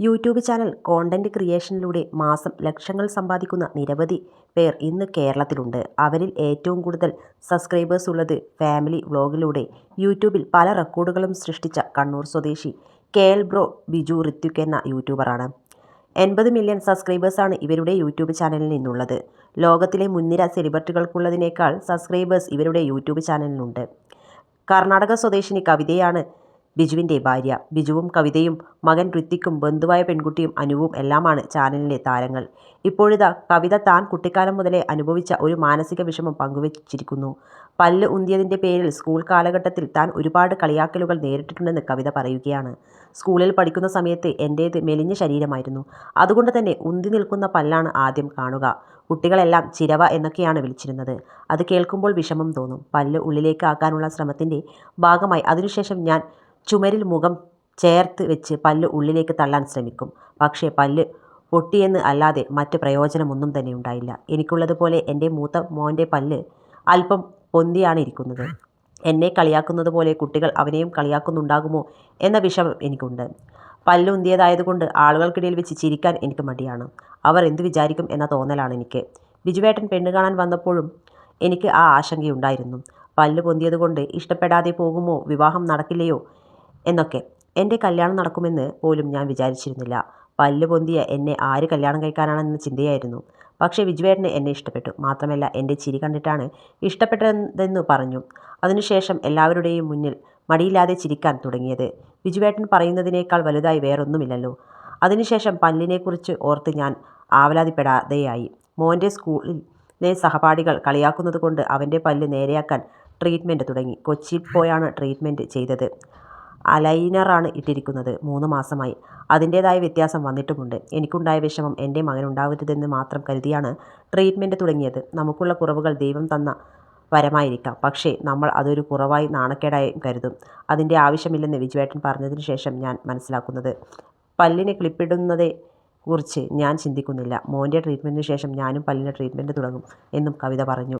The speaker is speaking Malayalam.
യൂട്യൂബ് ചാനൽ കോണ്ടന്റ് ക്രിയേഷനിലൂടെ മാസം ലക്ഷങ്ങൾ സമ്പാദിക്കുന്ന നിരവധി പേർ ഇന്ന് കേരളത്തിലുണ്ട്. അവരിൽ ഏറ്റവും കൂടുതൽ സബ്സ്ക്രൈബേഴ്സ് ഉള്ളത് ഫാമിലി വ്ലോഗിലൂടെ യൂട്യൂബിൽ പല റെക്കോർഡുകളും സൃഷ്ടിച്ച കണ്ണൂർ സ്വദേശി K L bro Biju Hrithik എന്ന യൂട്യൂബറാണ്. എൺപത് മില്യൺ സബ്സ്ക്രൈബേഴ്സാണ് ഇവരുടെ യൂട്യൂബ് ചാനലിൽ നിന്നുള്ളത് ലോകത്തിലെ മുൻനിര സെലിബ്രിറ്റികൾക്കുള്ളതിനേക്കാൾ സബ്സ്ക്രൈബേഴ്സ് ഇവരുടെ യൂട്യൂബ് ചാനലിനുണ്ട്. കർണാടക സ്വദേശിനി കവിതയാണ് ബിജുവിന്റെ ഭാര്യ. ബിജുവും കവിതയും മകൻ ഋത്വിക്കും ബന്ധുവായ പെൺകുട്ടിയും അനുവും എല്ലാമാണ് ചാനലിലെ താരങ്ങൾ. ഇപ്പോഴിതാ കവിത താൻ കുട്ടിക്കാലം മുതലേ അനുഭവിച്ച ഒരു മാനസിക വിഷമം പങ്കുവച്ചിരിക്കുന്നു. പല്ല് ഉന്തിയതിന്റെ പേരിൽ സ്കൂൾ കാലഘട്ടത്തിൽ താൻ ഒരുപാട് കളിയാക്കലുകൾ നേരിട്ടിട്ടുണ്ടെന്ന് കവിത പറയുകയാണ്. സ്കൂളിൽ പഠിക്കുന്ന സമയത്ത് എന്റേത് മെലിഞ്ഞ ശരീരമായിരുന്നു. അതുകൊണ്ട് തന്നെ ഉന്തി നിൽക്കുന്ന പല്ലാണ് ആദ്യം കാണുക. കുട്ടികളെല്ലാം ചിരവ എന്നൊക്കെയാണ് വിളിച്ചിരുന്നത്. അത് കേൾക്കുമ്പോൾ വിഷമം തോന്നും. പല്ല് ഉള്ളിലേക്ക് ആക്കാനുള്ള ശ്രമത്തിന്റെ ഭാഗമായി അതിനുശേഷം ഞാൻ ചുമരിൽ മുഖം ചേർത്ത് വെച്ച് പല്ല് ഉള്ളിലേക്ക് തള്ളാൻ ശ്രമിക്കും. പക്ഷേ പല്ല് പൊട്ടിയെന്ന് അല്ലാതെ മറ്റു പ്രയോജനമൊന്നും തന്നെ ഉണ്ടായില്ല. എനിക്കുള്ളതുപോലെ എന്റെ മൂത്ത മോന്റെ പല്ല് അല്പം പൊന്തിയാണ് ഇരിക്കുന്നത്. എന്നെ കളിയാക്കുന്നത് പോലെ കുട്ടികൾ അവനെയും കളിയാക്കുന്നുണ്ടാകുമോ എന്ന വിഷമം എനിക്കുണ്ട്. പല്ലുന്തിയതായതുകൊണ്ട് ആളുകൾക്കിടയിൽ വെച്ച് ചിരിക്കാൻ എനിക്ക് മടിയാണ്. അവർ എന്തു വിചാരിക്കും എന്ന തോന്നലാണ് എനിക്ക്. ബിജുവേട്ടൻ പെണ്ണ് കാണാൻ വന്നപ്പോഴും എനിക്ക് ആ ആശങ്കയുണ്ടായിരുന്നു. പല്ല് പൊന്തിയതുകൊണ്ട് ഇഷ്ടപ്പെടാതെ പോകുമോ വിവാഹം നടക്കില്ലയോ എന്നൊക്കെ. എന്റെ കല്യാണം നടക്കുമെന്ന് പോലും ഞാൻ വിചാരിച്ചിരുന്നില്ല. പല്ല് പൊന്തിയ എന്നെ ആര് കല്യാണം കഴിക്കാനാണെന്ന ചിന്തയായിരുന്നു. പക്ഷേ ബിജുവേട്ടന് എന്നെ ഇഷ്ടപ്പെട്ടു. മാത്രമല്ല എന്റെ ചിരി കണ്ടിട്ടാണ് ഇഷ്ടപ്പെട്ടതെന്ന് പറഞ്ഞു. അതിനുശേഷം എല്ലാവരുടെയും മുന്നിൽ മടിയില്ലാതെ ചിരിക്കാൻ തുടങ്ങിയത്. ബിജുവേട്ടൻ പറയുന്നതിനേക്കാൾ വലുതായി വേറൊന്നുമില്ലല്ലോ. അതിനുശേഷം പല്ലിനെക്കുറിച്ച് ഓർത്ത് ഞാൻ ആവലാതിപ്പെടാതെയായി. മോന്റെ സ്കൂളിലെ സഹപാഠികൾ കളിയാക്കുന്നത് കൊണ്ട് അവന്റെ പല്ല് നേരെയാക്കാൻ ട്രീറ്റ്മെന്റ് തുടങ്ങി. കൊച്ചിയിൽ പോയാണ് ട്രീറ്റ്മെന്റ് ചെയ്തത്. അലൈനറാണ് ഇട്ടിരിക്കുന്നത്. മൂന്ന് മാസമായി. അതിന്റേതായ വ്യത്യാസം വന്നിട്ടുമുണ്ട്. എനിക്കുണ്ടായ വിഷമം എന്റെ മകനുണ്ടാവരുതെന്ന് മാത്രം കരുതിയാണ് ട്രീറ്റ്മെന്റ് തുടങ്ങിയത്. നമുക്കുള്ള കുറവുകൾ ദൈവം തന്ന വരമായിരിക്കാം. പക്ഷേ നമ്മൾ അതൊരു കുറവായി നാണക്കേടായി കരുതും. അതിന്റെ ആവശ്യമില്ലെന്ന് വിജുവേട്ടൻ പറഞ്ഞതിന് ശേഷം ഞാൻ മനസ്സിലാക്കുന്നത്. പല്ലിനെ പല്ലിന് ക്ലിപ്പിടുന്നതിനെക്കുറിച്ച് ഞാൻ ചിന്തിക്കുന്നില്ല. മോന്റെ ട്രീറ്റ്മെന്റിന് ശേഷം ഞാനും പല്ലിന്റെ ട്രീറ്റ്മെന്റ് തുടങ്ങും എന്നും കവിത പറഞ്ഞു.